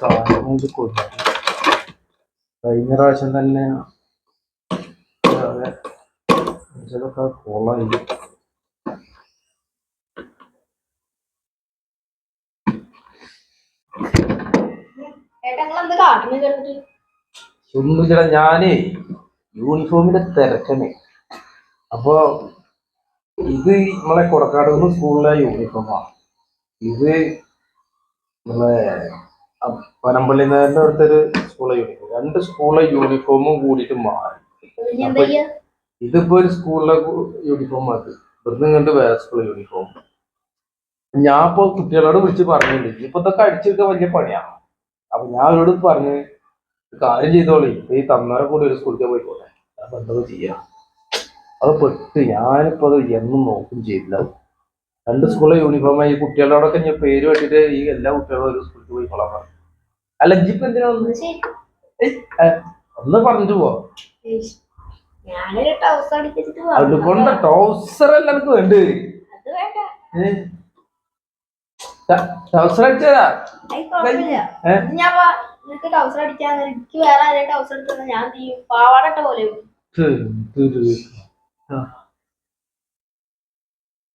സാധനങ്ങൾ കൊടുത്തു. കഴിഞ്ഞ പ്രാവശ്യം തന്നെ അതെ കൊള്ളായി കൊളായി. ഏട്ടാ നിങ്ങൾ എന്ത് കാട്ടുന്നു കേട്ടിട്ട് ഒന്നും ചേട്ടാ ഞാനേ യൂണിഫോമിന്റെ തിരക്കണേ അപ്പൊ ഇത് നമ്മളെ കൊടക്കാട് നിന്ന് സ്കൂളിലെ യൂണിഫോമാണ് ഇത് നമ്മളെ പനമ്പള്ളി നേരിന്റെ അടുത്തൊരു സ്കൂളിലെ യൂണിഫോം രണ്ട് സ്കൂളിലെ യൂണിഫോമും കൂടിയിട്ട് മാറി. ഇതിപ്പോ ഒരു സ്കൂളിലെ യൂണിഫോം മാറ്റി ഇവിടുന്ന് കണ്ട് വേറെ സ്കൂളിലെ യൂണിഫോം ഞാൻ ഇപ്പൊ കുട്ടികളോട് വിളിച്ച് പറഞ്ഞിട്ടുണ്ട് ഇപ്പൊ ഇതൊക്കെ അടിച്ചെടുക്കാൻ വലിയ പണിയാണ് അപ്പൊ ഞാൻ അവരോട് പറഞ്ഞ് കാര്യം ചെയ്തോളി. ഇപ്പൊ ഈ തന്നവരെ കൂടി ഒരു സ്കൂളിലേക്ക് പോയിക്കോട്ടെ അപ്പൊ എന്തൊക്കെ ചെയ്യാ? അത് പെട്ട് ഞാനിപ്പോ അത് എന്നും നോക്കും ചെയ്തില്ല. രണ്ട് സ്കൂളിലെ യൂണിഫോമായി കുട്ടികളോടൊക്കെ ഞാൻ പേര് വെട്ടിട്ട് ഈ എല്ലാ കുട്ടികളും ഒരു സ്കൂളിൽ പോയി കൊള്ളാൻ പറഞ്ഞു അല്ല ജിപ്പ് എന്തിനാ ഒന്ന് ഒന്ന് പറഞ്ഞിട്ട് അതുകൊണ്ട് ട്രൗസർ അല്ല എനിക്ക് വേണ്ട. ട്രൗസർ അടിച്ചതാ. അടിക്കാൻ എനിക്ക് വേറെ ഞാൻ പാവാടട്ട പോലെ ഇത് ഇത് ഇത്. ആ.